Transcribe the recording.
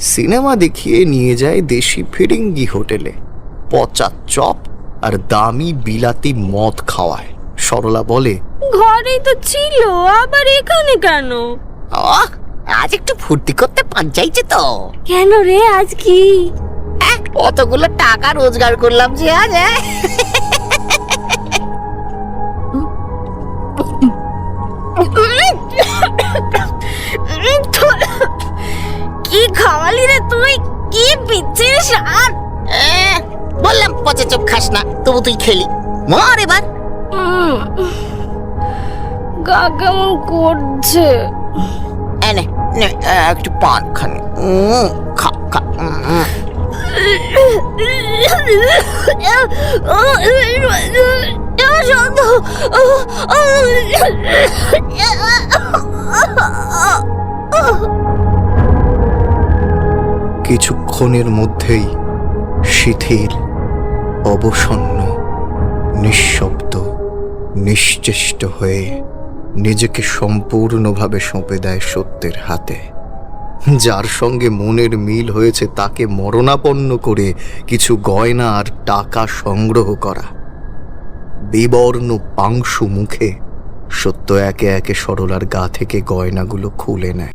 Cinema দেখিয়ে নিয়ে যায় দেশি ফিরিঙ্গি হোটেলে। পচা চপ আর দামি বিলাতি মদ খাওয়ায়। সরলা বলে ঘরেই তো ছিল আবার এখানে কেন? ও আজ একটু ফুর্তি করতে পান চাইছে তো। কেন রে আজ কি? আহ, অতগুলো টাকা রোজগার করলাম যে আজ হ্যাঁ? কি পিচ্ছিস আর বললাম পচে চোখ খাস না তবু তুই খেলি মর এবার গা কেমন করছে এনে নে একটু পান খানে উম, খা খা উম, কিছুক্ষণের মধ্যেই শিথিল, অবসন্ন, নিঃশব্দ, নিশ্চেষ্ট হয়ে নিজেকে সম্পূর্ণভাবে সঁপে দেয় সত্যের হাতে। যার সঙ্গে মনের মিল হয়েছে তাকে মরণাপন্ন করে কিছু গয়না আর টাকা সংগ্রহ করা। বিবর্ণ পাংশু মুখে সত্য একে একে সরলার গা থেকে গয়নাগুলো খুলে নেয়।